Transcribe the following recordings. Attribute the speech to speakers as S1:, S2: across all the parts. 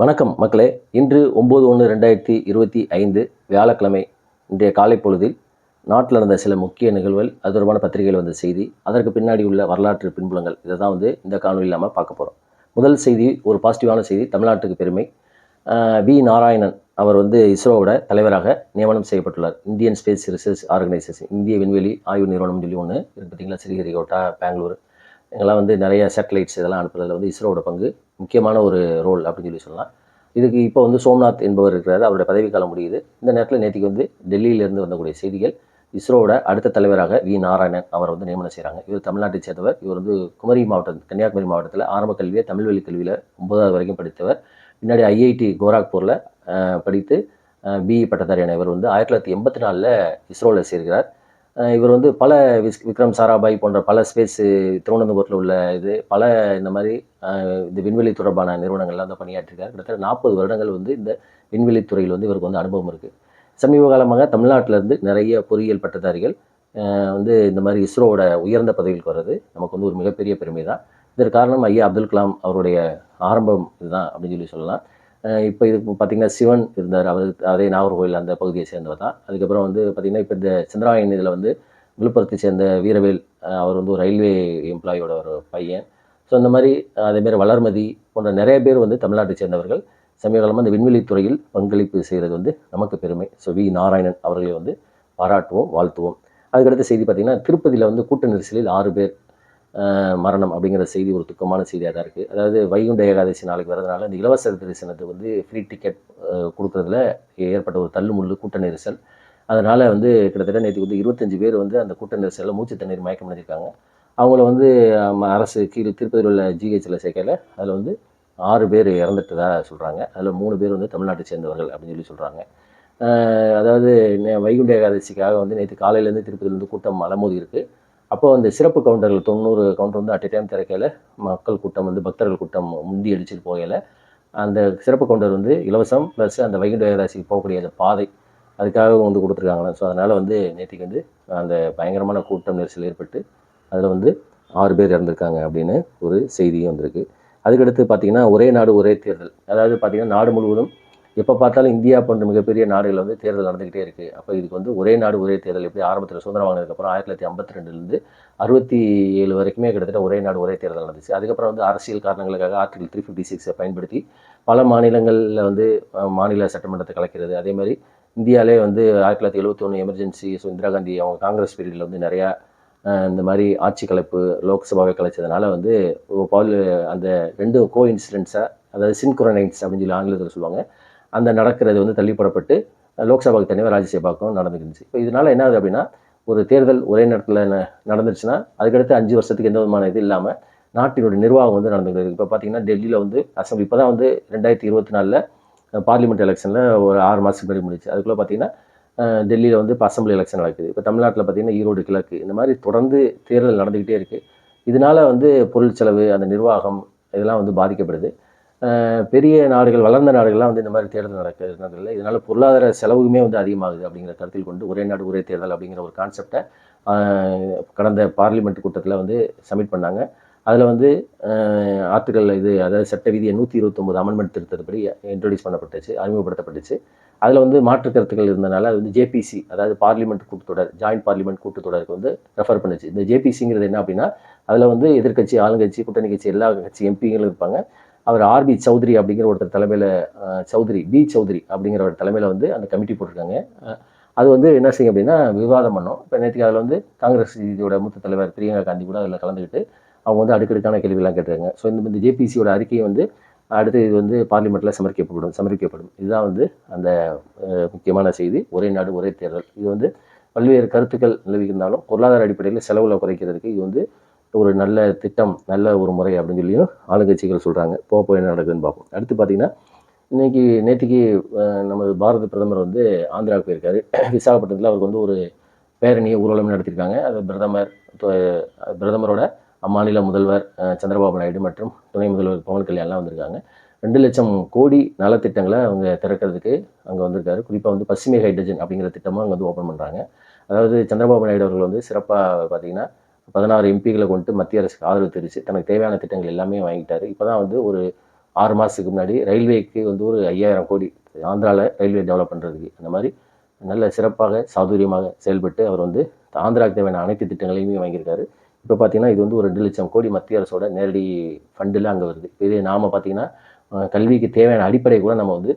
S1: வணக்கம் மக்களே. இன்று ஒம்பது ஒன்று ரெண்டாயிரத்தி இருபத்தி ஐந்து வியாழக்கிழமை இன்றைய காலை பொழுதில் நாட்டில் நடந்த சில முக்கிய நிகழ்வுகள் அது தொடர்பான பத்திரிகையில் வந்த செய்தி அதற்கு பின்னாடி உள்ள வரலாற்று பின்புலங்கள் இதை தான் வந்து இந்த காணொலியில் நம்ம பார்க்க போகிறோம் முதல் செய்தி ஒரு பாசிட்டிவான செய்தி தமிழ்நாட்டுக்கு பெருமை. வி. நாராயணன் அவர் வந்து இஸ்ரோவோட தலைவராக நியமனம் செய்யப்பட்டுள்ளார். இந்தியன் ஸ்பேஸ் ரிசர்ச் ஆர்கனைசேஷன் இந்திய விண்வெளி ஆய்வு நிறுவனம் சொல்லி ஒன்று பார்த்தீங்களா? ஸ்ரீஹரிகோட்டா பெங்களூர். எங்கெல்லாம் வந்து நிறைய சேட்டலைட்ஸ் இதெல்லாம் அனுப்புறதுல வந்து இஸ்ரோவோட பங்கு முக்கியமான ஒரு ரோல் அப்படின்னு சொல்லி சொல்லலாம். இதுக்கு இப்போ வந்து சோம்நாத் என்பவர் இருக்கிறார். அவருடைய பதவிக்காலம் முடியுது. இந்த நேரத்தில் நேற்றுக்கு வந்து டெல்லியிலேருந்து வந்தக்கூடிய செய்திகள் இஸ்ரோவோட அடுத்த தலைவராக வி நாராயணன் அவர் வந்து நியமனம் செய்கிறாங்க இவர் தமிழ்நாட்டை சேர்ந்தவர். இவர் வந்து குமரி மாவட்டம் கன்னியாகுமரி மாவட்டத்தில் ஆரம்ப கல்வியை தமிழ் வழி கல்வியில் ஒன்பதாவது வரைக்கும் படித்தவர். பின்னாடி ஐஐடி கோராக்பூரில் படித்து பிஇ பட்டதாரியான இவர் வந்து ஆயிரத்தி தொள்ளாயிரத்தி எண்பத்தி நாலில் இஸ்ரோவில் சேர்கிறார். இவர் வந்து பல விஸ் விக்ரம் சாராபாய் போன்ற பல ஸ்பேஸ் திருவனந்தபுரத்தில் உள்ள இது பல இந்த மாதிரி இந்த விண்வெளி தொடர்பான நிறுவனங்கள்லாம் வந்து பணியாற்றிருக்கார். கிட்டத்தட்ட நாற்பது வருடங்கள் வந்து இந்த விண்வெளி துறையில் வந்து இவருக்கு வந்து அனுபவம் இருக்குது சமீப காலமாக தமிழ்நாட்டிலேருந்து நிறைய பொறியியல் பட்டதாரிகள் வந்து இந்த மாதிரி இஸ்ரோவோட உயர்ந்த பதவிகளுக்கு வர்றது நமக்கு வந்து ஒரு மிகப்பெரிய பெருமை தான் இதற்கு காரணம் ஐயா அப்துல் கலாம் அவருடைய ஆரம்பம் இதுதான் அப்படின்னு சொல்லி சொல்லலாம். இப்போ இது பார்த்தீங்கன்னா சிவன் இருந்தார். அவர் அதே நாகர்கோவில் அந்த பகுதியை சேர்ந்தவர் தான். அதுக்கப்புறம் வந்து பார்த்திங்கன்னா இப்போ இந்த சந்திராயன் இதில் வந்து விழுப்புரத்தை சேர்ந்த வீரவேல் அவர் வந்து ஒரு ரயில்வே எம்ப்ளாயோட ஒரு பையன். ஸோ அந்த மாதிரி அதேமாரி வளர்மதி போன்ற நிறைய பேர் வந்து தமிழ்நாட்டை சேர்ந்தவர்கள். சமீபகாலமாக இந்த விண்வெளி துறையில் பங்களிப்பு செய்கிறது வந்து நமக்கு பெருமை. ஸோ வி நாராயணன் அவர்களை வந்து பாராட்டுவோம் வாழ்த்துவோம். அதுக்கடுத்த செய்தி பார்த்திங்கன்னா திருப்பதியில் வந்து கூட்ட நெரிசலில் ஆறு பேர் மரணம் அப்படிங்கிற செய்தி ஒரு துக்கமான செய்தியாக தான் இருக்குது அதாவது வைகுண்ட ஏகாதசி நாளைக்கு வரதுனால இந்த இலவச தரிசனத்தை வந்து ஃப்ரீ டிக்கெட் கொடுக்குறதுல ஏற்பட்ட ஒரு தள்ளுமுள்ளு கூட்ட நெரிசல். அதனால் வந்து கிட்டத்தட்ட நேற்று வந்து இருபத்தஞ்சு பேர் வந்து அந்த கூட்ட நெரிசலில் மூச்சு தண்ணீர் மயக்கம் அடைஞ்சிருக்காங்க. அவங்கள வந்து அரசு கீழே திருப்பதியில் உள்ள ஜிஹெச்சில் சேர்க்கல அதில் வந்து ஆறு பேர் இறந்துட்டதாக சொல்கிறாங்க அதில் மூணு பேர் வந்து தமிழ்நாட்டை சேர்ந்தவர்கள் அப்படின்னு சொல்லி சொல்கிறாங்க அதாவது வைகுண்ட ஏகாதசிக்காக வந்து நேற்று காலையிலேருந்து திருப்பதியிலேருந்து கூட்டம் அலமோதி இருக்குது அப்போ அந்த சிறப்பு கவுண்டர்கள் தொண்ணூறு கவுண்டர் வந்து அட் டைம் திறக்கையில் மக்கள் கூட்டம் வந்து பக்தர்கள் கூட்டம் முந்தி அடிச்சுட்டு போகையில் அந்த சிறப்பு கவுண்டர் வந்து இலவசம் ப்ளஸ் அந்த வைகுண்ட ஏகாதசிக்கு போகக்கூடிய அந்த பாதை அதுக்காக வந்து கொடுத்துருக்காங்களே ஸோ அதனால் வந்து நேற்றுக்கு வந்து அந்த பயங்கரமான கூட்டம் நெரிசல் ஏற்பட்டு அதில் வந்து ஆறு பேர் இறந்துருக்காங்க அப்படின்னு ஒரு செய்தியும் வந்திருக்கு. அதுக்கடுத்து பார்த்தீங்கன்னா ஒரே நாடு ஒரே தேர்தல். அதாவது பார்த்திங்கன்னா நாடு முழுவதும் எப்போ பார்த்தாலும் இந்தியா போன்ற மிகப்பெரிய நாடுகள் வந்து தேர்தல் நடந்துக்கிட்டே இருக்குது அப்போ இதுக்கு வந்து ஒரே நாடு ஒரே தேர்தல். எப்படி ஆரம்பத்தில் சுதந்திரம் வாங்கினதுக்கப்புறம் ஆயிரத்தி தொள்ளாயிரத்தி ஐம்பத்தி ரெண்டுலேருந்து அறுபத்தி ஏழு வரைக்குமே கிட்டத்தட்ட ஒரே நாடு ஒரே தேர்தல் நடந்துச்சு. அதுக்கப்புறம் வந்து அரசியல் காரணங்களுக்காக ஆர்டிகல் த்ரீ ஃபிஃப்டி சிக்ஸை பயன்படுத்தி பல மாநிலங்களில் வந்து மாநில சட்டமன்றத்தை கலைக்கிறது. அதே மாதிரி இந்தியாவிலே வந்து ஆயிரத்தி தொள்ளாயிரத்தி எழுபத்தி ஒன்று எமர்ஜென்சி ஸோ இந்திரா காந்தி அவங்க காங்கிரஸ் பீரியடில் வந்து நிறையா இந்த மாதிரி ஆட்சி கலைப்பு லோக்சபாவை கலைச்சதுனால வந்து பால் அந்த ரெண்டு கோ இன்சிடென்ட்ஸாக அதாவது சின்குரனைட்ஸ் அப்படின்னு சொல்லி ஆங்கிலத்தில் சொல்லுவாங்க. அந்த நடக்கிறது வந்து தள்ளிப்படப்பட்டு லோக்சபாவுக்கு தனியாக ராஜ்யசபாவுக்கும் நடந்துருந்துச்சு இப்போ இதனால் என்ன ஆகுது அப்படின்னா ஒரு தேர்தல் ஒரே நேரத்தில் ந- நடந்துருச்சுன்னா அதுக்கடுத்து அஞ்சு வருஷத்துக்கு எந்த விதமான இது இல்லாமல் நாட்டினுடைய நிர்வாகம் வந்து நடந்துக்கிறது இப்போ பார்த்தீங்கன்னா டெல்லியில் வந்து அசம்பிளி இப்போ தான் வந்து ரெண்டாயிரத்தி இருபத்தி நாலில் பார்லிமெண்ட் எலெக்ஷனில் ஒரு ஆறு மாதத்துக்கு முன்னாடி முடிச்சு அதுக்குள்ளே பார்த்தீங்கன்னா டெல்லியில் வந்து இப்போ அசம்பிளி எலெக்ஷன் நடக்குது. இப்போ தமிழ்நாட்டில் பார்த்தீங்கன்னா ஈரோடு கிழக்கு இந்த மாதிரி தொடர்ந்து தேர்தல் நடந்துக்கிட்டே இருக்குது இதனால வந்து பொருள் செலவு அந்த நிர்வாகம் இதெல்லாம் வந்து பாதிக்கப்படுது. பெரிய நாடுகள் வளர்ந்த நாடுகள்லாம் வந்து இந்த மாதிரி தேர்தல் நடக்கிறதுனால இதனால் பொருளாதார செலவுமே வந்து அதிகமாகுது அப்படிங்கிற கருத்தில் கொண்டு ஒரே நாடு ஒரே தேர்தல் அப்படிங்கிற ஒரு கான்செப்டை கடந்த பார்லிமெண்ட் கூட்டத்தில் வந்து சப்மிட் பண்ணாங்க. அதில் வந்து ஆர்டிகல் இது அதாவது சட்ட விதியை நூற்றி இருபத்தொம்போது அமெண்ட்மெண்ட் திருத்தப்படி இன்ட்ரடியூஸ் பண்ணப்பட்டுச்சு அறிமுகப்படுத்தப்பட்டுச்சு. அதில் வந்து மாற்று கருத்துக்கள் இருந்தனால அது வந்து ஜேபிசி அதாவது பார்லிமெண்ட் கூட்டத்தொடர் ஜாயிண்ட் பார்லிமெண்ட் கூட்டத்தொடருக்கு வந்து ரெஃபர் பண்ணுச்சு. இந்த ஜேபிசிங்கிறது என்ன அப்படின்னா அதில் வந்து எதிர்க்கட்சி ஆளுங்கட்சி கூட்டணி கட்சி எல்லா கட்சி எம்பிங்களும் இருப்பாங்க. அவர் ஆர்பி சௌத்ரி அப்படிங்கிற ஒருத்தர் தலைமையில் சௌத்ரி பி சௌத்ரி அப்படிங்கிற ஒரு தலைமையில் வந்து அந்த கமிட்டி போட்டிருக்காங்க. அது வந்து என்ன செய்யும் அப்படின்னா விவாதம் பண்ணோம். இப்போ நேற்றுக்கு அதில் வந்து காங்கிரஸ் இதோட மூத்த தலைவர் பிரியங்கா காந்தி கூட அதில் கலந்துக்கிட்டு அவங்க வந்து அடுக்கடுக்கான கேள்வியெல்லாம் கேட்டிருக்காங்க. ஸோ இந்த இந்த ஜேபிசியோட அறிக்கையை வந்து அடுத்து இது வந்து பார்லிமெண்ட்டில் சமர்ப்பிக்கப்படும் சமர்ப்பிக்கப்படும். இதுதான் வந்து அந்த முக்கியமான செய்தி. ஒரே நாடு ஒரே தேர்தல். இது வந்து பல்வேறு கருத்துக்கள் நிலவியிருந்தாலும் பொருளாதார அடிப்படையில் செலவில் குறைக்கிறதுக்கு இது வந்து ஒரு நல்ல திட்டம் நல்ல ஒரு முறை அப்படின்னு சொல்லியும் ஆளுங்கட்சிகள் சொல்கிறாங்க போக போய் என்ன நடக்குதுன்னு பார்ப்போம். அடுத்து பார்த்தீங்கன்னா இன்றைக்கி நேற்றுக்கு நமது பாரத பிரதமர் வந்து ஆந்திராவுக்கு போயிருக்காரு. விசாகப்பட்டினத்தில் அவருக்கு வந்து ஒரு பேரணியை ஊர்வலம் நடத்தியிருக்காங்க. அது பிரதமர் பிரதமரோட அம்மாநில முதல்வர் சந்திரபாபு நாயுடு மற்றும் துணை முதல்வர் பவன் கல்யாண்லாம் வந்திருக்காங்க. ரெண்டு லட்சம் கோடி நலத்திட்டங்களை அவங்க திறக்கிறதுக்கு அங்கே வந்திருக்காரு. குறிப்பாக வந்து பசுமை ஹைட்ரஜன் அப்படிங்கிற திட்டமும் அங்கே வந்து ஓப்பன் பண்ணுறாங்க அதாவது சந்திரபாபு நாயுடு அவர்கள் வந்து சிறப்பாக பார்த்தீங்கன்னா பதினாறு எம்பிகளை கொண்டு மத்திய அரசுக்கு ஆதரவு தெரிவித்து தனக்கு தேவையான திட்டங்கள் எல்லாமே வாங்கிட்டாரு. இப்போ தான் வந்து ஒரு ஆறு மாதத்துக்கு முன்னாடி ரயில்வேக்கு வந்து ஒரு ஐயாயிரம் கோடி ஆந்திராவில் ரயில்வே டெவலப் பண்ணுறதுக்கு அந்த மாதிரி நல்ல சிறப்பாக சாதுரியமாக செயல்பட்டு அவர் வந்து ஆந்திராவுக்கு தேவையான அனைத்து திட்டங்களையுமே வாங்கியிருக்காரு. இப்போ பார்த்தீங்கன்னா இது வந்து ஒரு ரெண்டு லட்சம் கோடி மத்திய அரசோட நேரடி ஃபண்டில் அங்கே வருது. இதே நாம் பார்த்தீங்கன்னா கல்விக்கு தேவையான அடிப்படை கூட நம்ம வந்து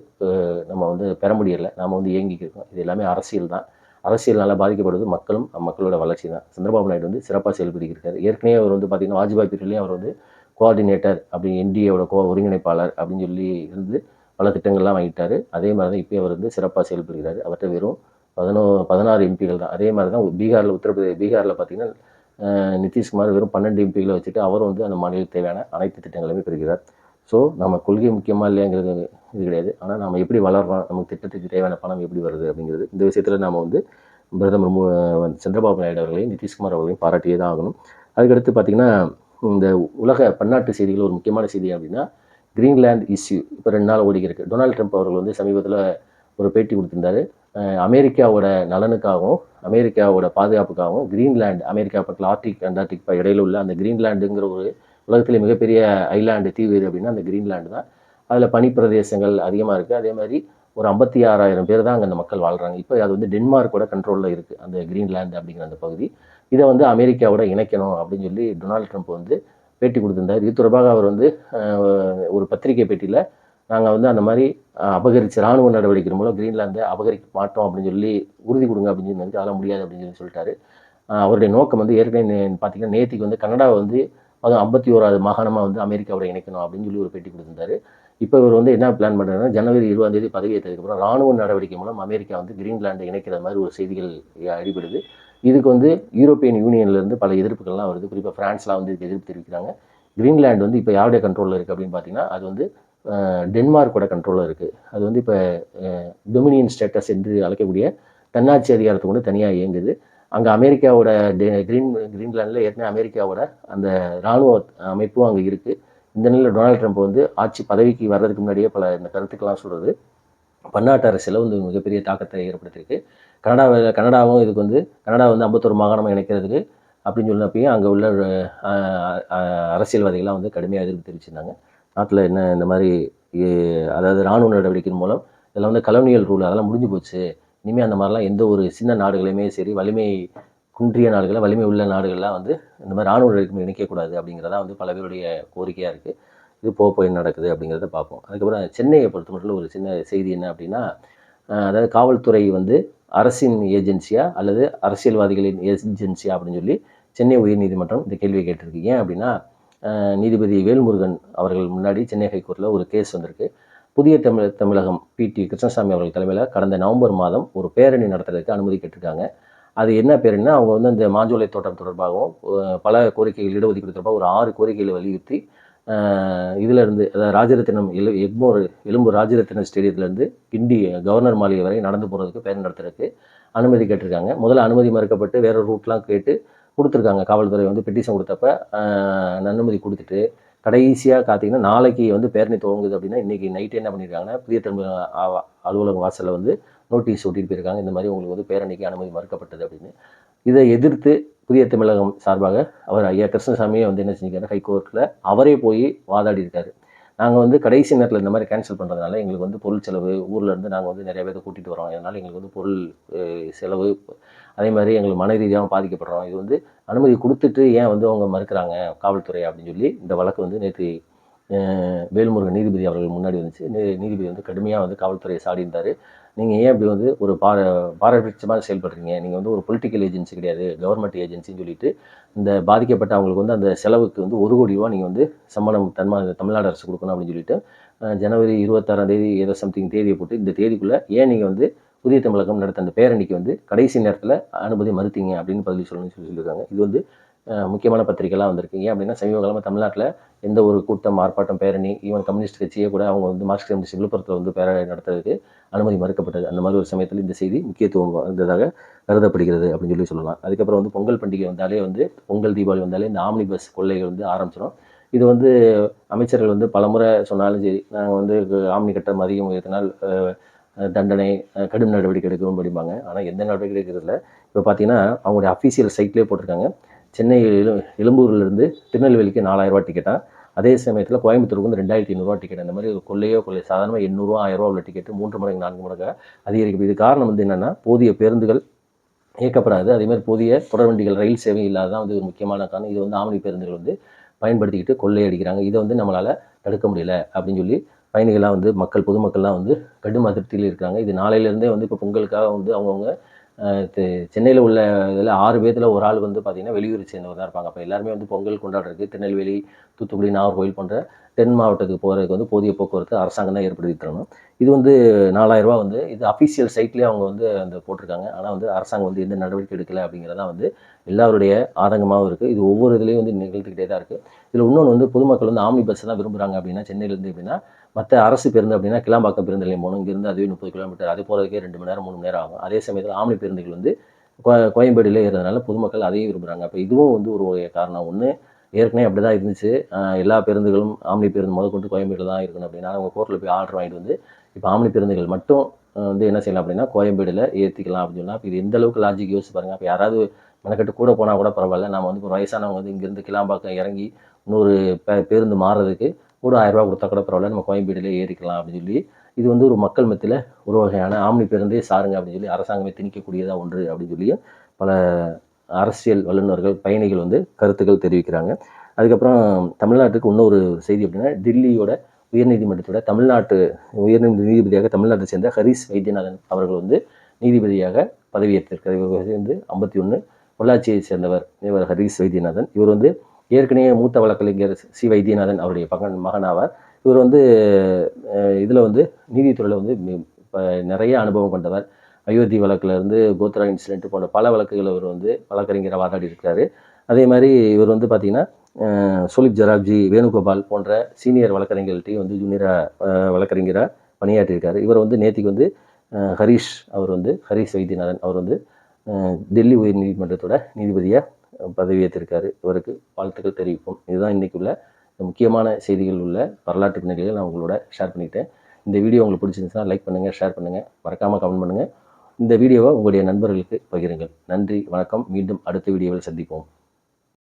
S1: நம்ம வந்து பெற முடியலை. நாம் வந்து இயங்கிக்கிருக்கோம் இது எல்லாமே அரசியல் தான் அரசியலால் பாதிக்கப்படுவது மக்களும் மக்களோட வளர்ச்சி தான் சந்திரபாபு நாயுடு வந்து சிறப்பாக செயல்படுகிறார். ஏற்கனவே அவர் வந்து பார்த்தீங்கன்னா வாஜ்பாய் பீரியட்லேயும் அவர் வந்து கோஆர்டினேட்டர் அப்படி என்டிஏவோட கோ ஒருங்கிணைப்பாளர் அப்படின்னு சொல்லி இருந்து பல திட்டங்கள்லாம் வாங்கிட்டார். அதே மாதிரி தான் இப்போ அவர் வந்து சிறப்பாக செயல்படுகிறார். அவர்கிட்ட வெறும் பதினோ பதினாறு எம்பிகள் தான். அதே மாதிரி தான் பீகாரில் உத்தரப்பிரதேச பீகாரில் பார்த்தீங்கன்னா நிதிஷ்குமார் வெறும் பன்னெண்டு எம்பிகளை வச்சுட்டு அவரும் வந்து அந்த மாநிலத்துக்கு தேவையான அனைத்து திட்டங்களையுமே பெறுகிறார். ஸோ நம்ம கொள்கை முக்கியமாக இல்லையாங்கிறது இது கிடையாது. ஆனால் நம்ம எப்படி வளர்றோம் நமக்கு திட்டத்துக்கு தேவையான பணம் எப்படி வருது அப்படிங்கிறது இந்த விஷயத்தில் நாம் வந்து பிரதமர் மு சந்திரபாபு நாயுடு அவர்களையும் நிதிஷ்குமார் அவர்களையும் பாராட்டியே தான் ஆகணும். அதுக்கடுத்து பார்த்திங்கன்னா இந்த உலக பன்னாட்டு செய்திகள் ஒரு முக்கியமான செய்தி அப்படின்னா கிரீன்லேண்ட் இஷ்யூ இப்போ ரெண்டு நாள் ஓடி இருக்குது டொனால்ட் ட்ரம்ப் அவர்கள் வந்து சமீபத்தில் ஒரு பேட்டி கொடுத்துருந்தாரு. அமெரிக்காவோட நலனுக்காகவும் அமெரிக்காவோட பாதுகாப்புக்காகவும் கிரீன்லேண்ட் அமெரிக்கா பக்கத்தில் ஆர்டிக் அண்டார்டிக் இடையில உள்ள அந்த கிரீன்லேண்டுங்கிற ஒரு உலகத்திலே மிகப்பெரிய ஐலாண்டு தீவு எது அப்படின்னா அந்த கிரீன்லாண்டு தான். அதில் பனிப்பிரதேசங்கள் அதிகமாக இருக்குது அதே மாதிரி ஒரு ஐம்பத்தி ஆறாயிரம் பேர் தான் அங்கே அந்த மக்கள் வாழ்கிறாங்க இப்போ அது வந்து டென்மார்க்கோட கண்ட்ரோலில் இருக்குது அந்த கிரீன்லேண்ட் அப்படிங்கிற அந்த பகுதி. இதை வந்து அமெரிக்காவோட இணைக்கணும் அப்படின்னு சொல்லி டொனால்ட் ட்ரம்ப் வந்து பேட்டி கொடுத்துருந்தார். இது தொடர்பாக அவர் வந்து ஒரு பத்திரிகை பேட்டியில் நாங்கள் வந்து அந்த மாதிரி அபகரித்து இராணுவ நடவடிக்கை மூலம் கிரீன்லாந்தை அபகரிக்க மாட்டோம் அப்படின்னு சொல்லி உறுதி கொடுங்க அப்படின்னு சொல்லி அதெல்லாம் முடியாது அப்படின்னு சொல்லி சொல்லிட்டாரு. அவருடைய நோக்கம் வந்து ஏற்கனவே பார்த்தீங்கன்னா நேத்திக்கு வந்து கனடாவை வந்து அதுவும் ஐம்பத்தி ஓராவது மாகாணமாக வந்து அமெரிக்காவோட இணைக்கணும் அப்படின்னு சொல்லி ஒரு பேட்டி கொடுத்திருந்தாரு. இப்போ இவர் வந்து என்ன பிளான் பண்ணுறாருன்னா ஜனவரி இருபதாம் தேதி பதவியேற்றதுக்கப்புறம் ராணுவ நடவடிக்கை மூலம் அமெரிக்கா வந்து கிரீன்லாண்டை இணைக்கிற மாதிரி ஒரு செய்திகள் அடிபடுது. இதுக்கு வந்து யூரோப்பியன் யூனியன்லேருந்து பல எதிர்ப்புகள்லாம் வருது. குறிப்பாக ஃப்ரான்ஸ்லாம் வந்து இதுக்கு எதிர்ப்பு தெரிவிக்கிறாங்க. கிரீன்லாண்டு வந்து இப்போ யாருடைய கண்ட்ரோலில் இருக்குது அப்படின்னு பார்த்தீங்கன்னா அது வந்து டென்மார்க்கோட கண்ட்ரோலில் இருக்குது அது வந்து இப்போ டொமினியன் ஸ்டேட்டஸ் என்று அழைக்கக்கூடிய தன்னாட்சி அதிகாரத்தை கொண்டு தனியாக இயங்குது. அங்கே அமெரிக்காவோட கிரீன் கிரீன்லாண்டில் ஏற்கனவே அமெரிக்காவோட அந்த இராணுவ அமைப்பும் அங்கே இருக்குது இந்த நிலையில் டொனால்ட் ட்ரம்ப் வந்து ஆட்சி பதவிக்கு வர்றதுக்கு முன்னாடியே பல இந்த கருத்துக்கெல்லாம் சொல்கிறது பன்னாட்டு அரசியலில் வந்து மிகப்பெரிய தாக்கத்தை ஏற்படுத்தியிருக்கு. கனடாவில் கனடாவும் இதுக்கு வந்து கனடா வந்து ஐம்பத்தொரு மாகாணமாக இணைக்கிறதுக்கு அப்படின்னு சொன்னப்பையும் அங்கே உள்ள அரசியல்வாதிகள்லாம் வந்து கடுமையாக எதிர்ப்பு தெரிவிச்சிருந்தாங்க. நாட்டில் என்ன இந்த மாதிரி அதாவது இராணுவ நடவடிக்கையின் மூலம் இதில் வந்து கலோனியல் ரூல் அதெல்லாம் முடிஞ்சு போச்சு. இனிமேல் அந்த மாதிரிலாம் எந்த ஒரு சின்ன நாடுகளையுமே சரி வலிமை குன்றிய நாடுகளில் வலிமை உள்ள நாடுகள்லாம் வந்து இந்த மாதிரி ராணுவ நடவடிக்கை இணைக்கக்கூடாது அப்படிங்கிறதா வந்து பல பேருடைய கோரிக்கையாக இருக்குது இது போக போய் நடக்குது அப்படிங்கிறத பார்ப்போம். அதுக்கப்புறம் சென்னையை பொறுத்த மட்டும் ஒரு சின்ன செய்தி என்ன அப்படின்னா அதாவது காவல்துறை வந்து அரசின் ஏஜென்சியா அல்லது அரசியல்வாதிகளின் ஏஜென்சியா அப்படின்னு சொல்லி சென்னை உயர்நீதிமன்றம் இந்த கேள்வியை கேட்டிருக்கு. ஏன் அப்படின்னா நீதிபதி வேல்முருகன் அவர்கள் முன்னாடி சென்னை ஹைகோர்ட்டில் ஒரு கேஸ் வந்திருக்கு. புதிய தமிழ் தமிழகம் பிடி கிருஷ்ணசாமி அவர்கள் தலைமையில் கடந்த நவம்பர் மாதம் ஒரு பேரணி நடத்துறதுக்கு அனுமதி கேட்டிருக்காங்க. அது என்ன பேருன்னா அவங்க வந்து அந்த மாஞ்சோலை தோட்டம் தொடர்பாகவும் பல கோரிக்கைகள் இடஒதுக்கீடு தொடர்பாக ஒரு ஆறு கோரிக்கைகளை வலியுறுத்தி இதிலிருந்து அதாவது ராஜரத்தினம் எலு எக்மோர் எலும்பு ராஜரத்தினம் ஸ்டேடியத்துலேருந்து கிண்டி கவர்னர் மாளிகை வரை நடந்து போகிறதுக்கு பேரணி நடத்துறதுக்கு அனுமதி கேட்டிருக்காங்க. முதல்ல அனுமதி மறுக்கப்பட்டு வேறு ரூட்லாம் கேட்டு கொடுத்துருக்காங்க. காவல்துறை வந்து பெட்டிஷன் கொடுத்தப்ப அனுமதி கொடுத்துட்டு கடைசியாக பார்த்தீங்கன்னா நாளைக்கு வந்து பேரணி துவங்குது அப்படின்னா இன்றைக்கி நைட்டு என்ன பண்ணியிருக்காங்கன்னா புதிய தமிழக அலுவலகம் வாசலில் வந்து நோட்டீஸ் ஒட்டிட்டு போயிருக்காங்க. இந்த மாதிரி உங்களுக்கு வந்து பேரணிக்கு அனுமதி மறுக்கப்பட்டது அப்படின்னு. இதை எதிர்த்து புதிய தமிழகம் சார்பாக அவர் ஐயா கிருஷ்ணசாமியே வந்து என்ன செஞ்சிருக்காரு ஹைகோர்ட்டில் அவரே போய் வாதாடி இருக்காரு நாங்கள் வந்து கடைசி நேரத்தில் இந்த மாதிரி கேன்சல் பண்ணுறதுனால எங்களுக்கு வந்து பொருள் செலவு ஊரில் இருந்து நாங்கள் வந்து நிறைய பேர் கூட்டிகிட்டு வரோம். அதனால் எங்களுக்கு வந்து பொருள் செலவு அதே மாதிரி எங்களுக்கு மன ரீதியாகவும் பாதிக்கப்படுறோம். இது வந்து அனுமதி கொடுத்துட்டு ஏன் வந்து அவங்க மறுக்கிறாங்க காவல்துறை அப்படின்னு சொல்லி இந்த வழக்கு வந்து நேற்று வேல்முருகன் நீதிபதி அவர்கள் முன்னாடி வந்துச்சு. நீதிபதி வந்து கடுமையாக வந்து காவல்துறையை சாடி இருந்தார். நீங்கள் ஏன் இப்படி வந்து ஒரு பார பாரபட்சமாக செயல்படுறீங்க? நீங்கள் வந்து ஒரு பொலிட்டிக்கல் ஏஜென்சி கிடையாது கவர்மெண்ட் ஏஜென்சின்னு சொல்லிட்டு இந்த பாதிக்கப்பட்ட அவங்களுக்கு வந்து அந்த செலவுக்கு வந்து ஒரு கோடி ரூபா நீங்கள் வந்து சம்பளம் தன்மா தமிழ்நாடு அரசு கொடுக்கணும் அப்படின்னு சொல்லிட்டு ஜனவரி இருபத்தாறாம் தேதி ஏதோ சம்திங் தேதியை போட்டு இந்த தேதிக்குள்ளே ஏன் நீங்கள் வந்து புதிய தமிழகம் நடத்த அந்த பேரணிக்கு வந்து கடைசி நேரத்தில் அனுமதி மறுத்தீங்க அப்படின்னு பதில் சொல்லணும்னு சொல்லி சொல்லியிருக்காங்க. இது வந்து முக்கியமான பத்திரிகைலாம் வந்திருக்கு ஏன் அப்படின்னா சமீப காலமாக தமிழ்நாட்டில் எந்த ஒரு கூட்டம் ஆர்ப்பாட்டம் பேரணி ஈவன் கம்யூனிஸ்ட் கட்சியே கூட அவங்க வந்து மார்க்சிஸ்ட் கம்யூனிஸ்ட் விழுப்புரத்தில் வந்து பேரணி நடத்துறதுக்கு அனுமதி மறுக்கப்பட்டது. அந்த மாதிரி ஒரு சமயத்தில் இந்த செய்தி முக்கியத்துவம் வந்ததாக கருதப்படுகிறது அப்படின்னு சொல்லி சொல்லலாம். அதுக்கப்புறம் வந்து பொங்கல் பண்டிகை வந்தாலே வந்து பொங்கல் தீபாவளி வந்தாலே இந்த ஆம்னி பஸ் கொள்ளைகள் வந்து ஆரம்பிச்சிடும் இது வந்து அமைச்சர்கள் வந்து பலமுறை சொன்னாலும் சரி நாங்கள் வந்து ஆம்னி கட்டணம் அதிகம் உயர்த்தினால் தண்டனை கடும் நடவடிக்கை எடுக்கணும் படிப்பாங்க ஆனால் எந்த நடவடிக்கை எடுக்கிறதில்ல. இப்போ பார்த்தீங்கன்னா அவங்களுடைய அஃபீஷியல் சைட்லேயே போட்டிருக்காங்க. சென்னை எழும்பூர்லேருந்து திருநெல்வேலிக்கு நாலாயிரம் ரூபா டிக்கெட்டாக அதே சமயத்தில் கோயம்புத்தூருக்கு வந்து ரெண்டாயிரத்தி ஐநூறுரூவா டிக்கெட் அந்த மாதிரி கொள்ளையோ கொள்ளை சாதாரணமாக எண்ணூறுரூவா ஆயிரரூவா உள்ள டிக்கெட்டு மூன்று மடங்கு நான்கு மடங்கு அதிகரிக்கும். இது காரணம் வந்து என்னென்னா போதிய பேருந்துகள் இயக்கப்படாது. அதே மாதிரி போதிய தொடர்வண்டிகள் ரயில் சேவை இல்லாததான் வந்து ஒரு முக்கியமான காரணம். இது வந்து ஆமணி பேருந்துகள் வந்து பயன்படுத்திக்கிட்டு கொள்ளையடிக்கிறாங்க. இதை வந்து நம்மளால் தடுக்க முடியல அப்படின்னு சொல்லி பயணிகள்லாம் வந்து மக்கள் பொதுமக்கள்லாம் வந்து கடும் அதிருப்தியில் இருக்காங்க. இது நாளையிலேருந்தே வந்து இப்போ பொங்கலுக்காக வந்து அவங்கவுங்க சென்னையில் உள்ள இதில் ஆறு பேர்த்தில் ஒரு ஆள் வந்து பார்த்திங்கன்னா வெளியூர் சேர்ந்தவர் தான் இருப்பாங்க. அப்போ எல்லாருமே வந்து பொங்கல் கொண்டாடுறதுக்கு திருநெல்வேலி தூத்துக்குடி நாகர்கோவில் போன்ற தென் மாவட்டத்துக்கு போகிறதுக்கு வந்து போதிய போக்குவரத்து அரசாங்கம் தான் ஏற்படுத்தி தரணும். இது வந்து நாலாயிரரூபா வந்து இது அஃபிஷியல் சைட்லேயே அவங்க வந்து அந்த போட்டிருக்காங்க. ஆனால் வந்து அரசாங்கம் வந்து எந்த நடவடிக்கை எடுக்கலை அப்படிங்கிறதான் வந்து எல்லாருடைய ஆதங்கமாகவும் இருக்குது இது ஒவ்வொரு இதுலேயும் வந்து நிகழ்த்துக்கிட்டே தான் இருக்குது இதில் இன்னொன்று வந்து பொதுமக்கள் வந்து ஆம்னி பஸ் தான் விரும்புகிறாங்க அப்படின்னா சென்னையிலேருந்து எப்படின்னா மற்ற அரசு பேருந்து அப்படின்னா கிளாம்பாக்கம் பேருந்து நிலையம் போகணும். இங்கேருந்து அதுவே முப்பது கிலோமீட்டர். அது போகிறதுக்கே ரெண்டு மணி நேரம் மூணு மணி நேரம் ஆகும். அதே சமயத்தில் ஆம்னி பேருந்துகள் வந்து கோ- கோயம்பேடுல ஏறதுனால பொதுமக்கள் அதையும் விரும்புகிறாங்க அப்போ இதுவும் வந்து ஒரு வகை காரணம். ஒன்று ஏற்கனவே அப்படி தான் இருந்துச்சு எல்லா பேருந்துகளும் ஆம்னி பேருந்து முதற்கொண்டு கோயம்பேடு தான் இருக்கணும் அப்படின்னா அவங்க கோர்ட்டில் போய் ஆர்டர் வாங்கிட்டு வந்து இப்போ ஆம்னி பேருந்துகள் மட்டும் வந்து என்ன செய்யலாம் அப்படின்னா கோயம்பேடில் ஏற்றிக்கலாம் அப்படின்னு சொன்னால் இப்போ இது எந்த அளவுக்கு லாஜிக் யோசிச்சு பாருங்க. அப்போ யாராவது மெனக்கட்டு கூட போனால் கூட பரவாயில்ல. நம்ம வந்து ஒரு வயசானவங்க வந்து இங்கேருந்து கிளாம்பாக்கம் இறங்கி இன்னொரு பே- பேருந்து மாறுறதுக்கு ஒரு ஆயிரம் கொடுத்தா கூட பரவாயில்ல நம்ம கோயம்பேடுலேயே ஏறிக்கலாம் அப்படின்னு சொல்லி இது வந்து ஒரு மக்கள் மத்தியில் ஒரு வகையான ஆம்னி பேருந்தே சாருங்க அப்படின்னு சொல்லி அரசாங்கமே திணிக்கக்கூடியதாக ஒன்று அப்படின்னு சொல்லி பல அரசியல் வல்லுநர்கள் பயணிகள் வந்து கருத்துக்கள் தெரிவிக்கிறாங்க. அதுக்கப்புறம் தமிழ்நாட்டுக்கு இன்னொரு செய்தி அப்படின்னா டெல்லியோட உயர்நீதிமன்றத்தோட தமிழ்நாட்டு உயர்நீதி நீதிபதியாக தமிழ்நாட்டை சேர்ந்த ஹரிஸ் வைத்தியநாதன் அவர்கள் வந்து நீதிபதியாக பதவியேற்றிருக்கிறார். இவர் வந்து ஐம்பத்தி ஒன்று பொள்ளாச்சியை சேர்ந்தவர் இவர் ஹரிஸ் வைத்தியநாதன். இவர் வந்து ஏற்கனவே மூத்த வழக்கறிஞர் சி வைத்தியநாதன் அவருடைய பகன் மகனாவார் இவர் வந்து இதில் வந்து நீதித்துறையில் வந்து நிறைய அனுபவம் கொண்டவர். அயோத்தி வழக்கிலிருந்து கோத்ரா இன்சிடென்ட் போன்ற பல வழக்குகள் அவர் வந்து வழக்கறிஞராக வாதாடி இருக்கிறார். அதே மாதிரி இவர் வந்து பார்த்திங்கன்னா சுலிப் ஜராப்ஜி வேணுகோபால் போன்ற சீனியர் வழக்கறிஞர்கள்ட்டையும் வந்து ஜூனியராக வழக்கறிஞராக பணியாற்றியிருக்காரு இவர் வந்து நேத்திக்கு வந்து ஹரீஷ் ஹரிஷ் அவர் வந்து ஹரிஷ் வைத்தியநாதன் அவர் வந்து டெல்லி உயர் நீதிமன்றத்தோட நீதிபதியாக பதவியேற்றிருக்காரு இவருக்கு வாழ்த்துக்கள் தெரிவிப்போம். இதுதான் இன்றைக்கி உள்ள முக்கியமான செய்திகள் உள்ள வரலாற்று பின்னணிகளை நான் உங்களோட ஷேர் பண்ணிட்டேன். இந்த வீடியோ உங்களுக்கு பிடிச்சிருந்துச்சுன்னா லைக் பண்ணுங்கள் ஷேர் பண்ணுங்கள் மறக்காமல் கமெண்ட் பண்ணுங்கள் இந்த வீடியோவை உங்களுடைய நண்பர்களுக்கு பகிருங்கள். நன்றி வணக்கம். மீண்டும் அடுத்த வீடியோவில் சந்திப்போம்.